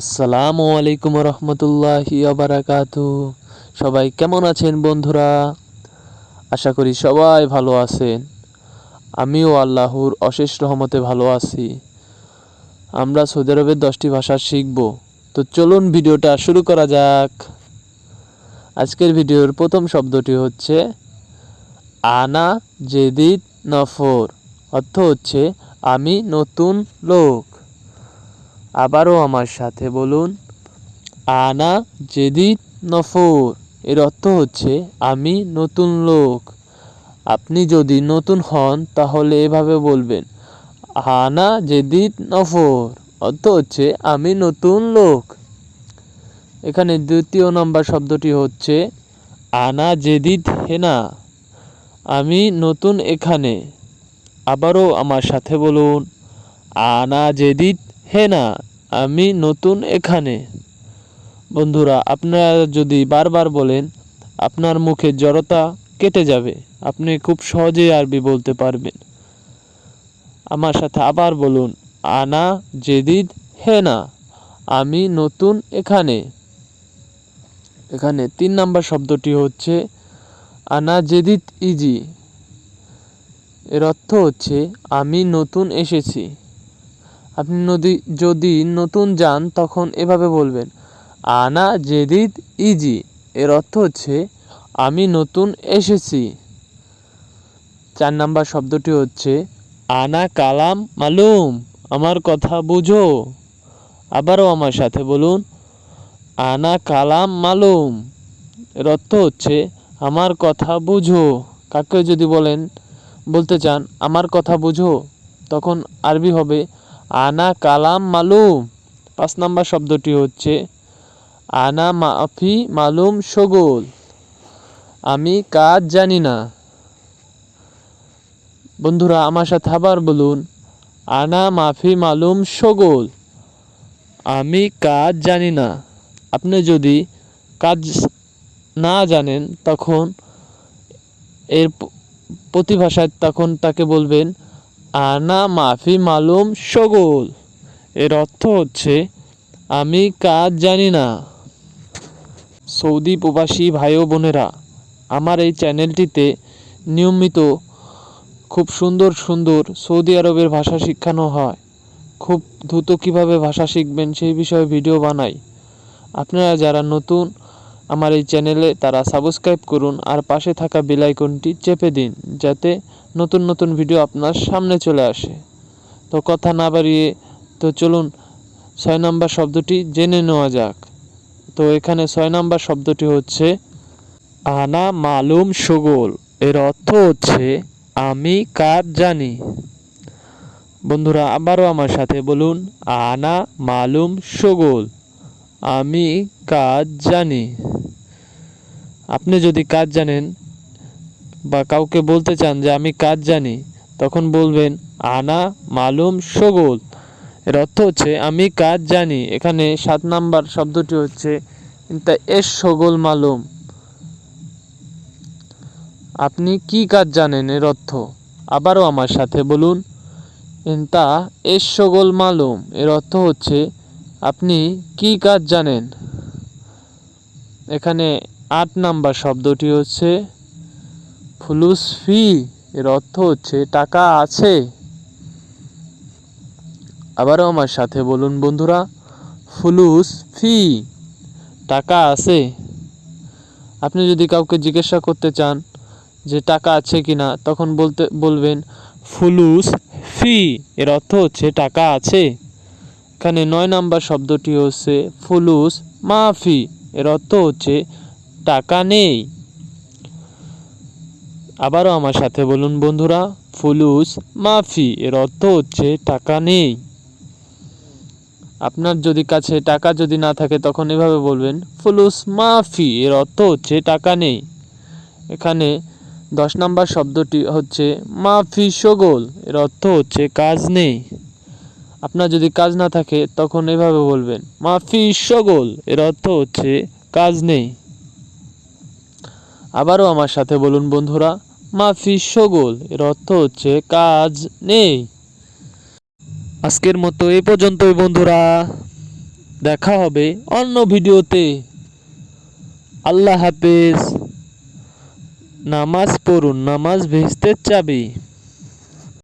আসসালামু আলাইকুম রহমতুল্লাহি আবারাকাতু সবাই কেমন আছেন বন্ধুরা? আশা করি সবাই ভালো আছেন। আমিও আল্লাহর অশেষ রহমতে ভালো আছি। আমরা সৌদি আরবের দশটি ভাষা শিখব। তো চলুন ভিডিওটা শুরু করা যাক। আজকের ভিডিওর প্রথম শব্দটি হচ্ছে আনা জেদিদ নফর। অর্থ হচ্ছে, আমি নতুন লোক। আবারও আমার সাথে বলুন, আনা জেদিদ নফর। এর অর্থ হচ্ছে, আমি নতুন লোক। আপনি যদি নতুন হন, তাহলে এভাবে বলবেন, আনা জেদিদ নফর। অর্থ হচ্ছে, আমি নতুন লোক। এখানে দ্বিতীয় নম্বর শব্দটি হচ্ছে, আনা জেদিদ হেনা। আমি নতুন এখানে। আবারও আমার সাথে বলুন, আনা জেদিদ হেনা আমি নতুন এখানে। বন্ধুরা, আপনারা যদি বারবার বলেন, আপনার মুখের জড়তা কেটে যাবে, আপনি খুব সহজেই আরবি বলতে পারবেন। আমার সাথে আবার বলুন, আনা জেদিদ হেনা আমি নতুন এখানে। এখানে তিন নাম্বার শব্দটি হচ্ছে, আনা জেদিদ ইজি। এর অর্থ হচ্ছে, আমি নতুন এসেছি। আপনি নদী, যদি নতুন যান, তখন এভাবে বলবেন, আনা জেদিদ ইজি। এর অর্থ হচ্ছে, আমি নতুন এসেছি। চার নাম্বার শব্দটি হচ্ছে, আনা কালাম মালুম। আমার কথা বুঝো। আবারও আমার সাথে বলুন, আনা কালাম মালুম। এর অর্থ হচ্ছে, আমার কথা বুঝো। কাকে যদি বলেন, বলতে চান, আমার কথা বুঝো, তখন আরবি হবে আনা কালাম মালুম। পাঁচ নাম্বার শব্দটি হচ্ছে, আনা মাফি মালুম সগোল। আমি কাজ জানি না। বন্ধুরা, আমার সাথে আবার বলুন, আনা মাফি মালুম সগোল। আমি কাজ জানি না। আপনি যদি কাজ না জানেন, তখন এর প্রতিভাষায় তখন তাকে বলবেন আনা মাফি মালুম সগোল। এর অর্থ হচ্ছে, আমি কাজ জানি না। সৌদি প্রবাসী ভাই ও বোনেরা, আমার এই চ্যানেলটিতে নিয়মিত খুব সুন্দর সুন্দর সৌদি আরবের ভাষা শেখানো হয়। খুব দ্রুত কীভাবে ভাষা শিখবেন সেই বিষয়ে ভিডিও বানাই। আপনারা যারা নতুন আমার এই চ্যানেলে তারা সাবস্ক্রাইব করুন আর পাশে থাকা বেল আইকনটি চেপে দিন, যাতে নতুন নতুন ভিডিও আপনার সামনে চলে আসে। তো কথা না বাড়িয়ে, তো চলুন ছয় নম্বর শব্দটি জেনে নেওয়া যাক। তো এখানে ছয় নম্বর শব্দটি হচ্ছে, আনা মালুম সগোল। এর অর্থ হচ্ছে, আমি কাজ জানি? বন্ধুরা, আবারও আমার সাথে বলুন, আনা মালুম সগোল। আমি কাজ জানি? আপনি যদি কাজ জানেন বা কাউকে বলতে চান যে আমি কাজ জানি, তখন বলবেন, আনা মালুম সগোল। এর অর্থ হচ্ছে, আমি কাজ জানি। এখানে সাত নাম্বার শব্দটি হচ্ছে তা এস সগোল মালুম। আপনি কি কাজ জানেন? এর অর্থ, আবারও আমার সাথে বলুন তা এস সগোল মালুম। এর অর্থ হচ্ছে, আপনি কি কাজ জানেন? এখানে আট নাম্বার শব্দটি হচ্ছে ফুলুস ফি, এর অর্থ হচ্ছে টাকা আছে। আবারও আমার সাথে বলুন বন্ধুরা, ফুলুস ফি, টাকা আছে। আপনি যদি কাউকে জিজ্ঞাসা করতে চান যে টাকা আছে কি না তখন বলতে, বলবেন ফুলুস ফি, এর অর্থ হচ্ছে টাকা আছে। এখানে নয় নাম্বার শব্দটি হচ্ছে ফুলুস মাফি, এর অর্থ হচ্ছে টাকা নেই। আবারও আমার সাথে বলুন বন্ধুরা, ফুলুস মাফি, এর অর্থ হচ্ছে টাকা নেই। আপনার যদি কাছে টাকা যদি না থাকে, তখন এভাবে বলবেন, ফুলুস মাফি, এর অর্থ হচ্ছে টাকা নেই। এখানে দশ নম্বর শব্দটি হচ্ছে, মাফি সগোল, এর অর্থ হচ্ছে কাজ নেই। আপনার যদি কাজ না থাকে, তখন এভাবে বলবেন, মাফি সগোল, এর অর্থ হচ্ছে কাজ নেই। আবারও আমার সাথে বলুন, বন্ধুরা, মাফি সগোল, এর অর্থ হচ্ছে কাজ নেই। আজকের মতো এ পর্যন্তই, বন্ধুরা। দেখা হবে অন্য ভিডিওতে। আল্লাহ হাফেজ। নামাজ পড়ুন, নামাজ ভেস্তের চাবি।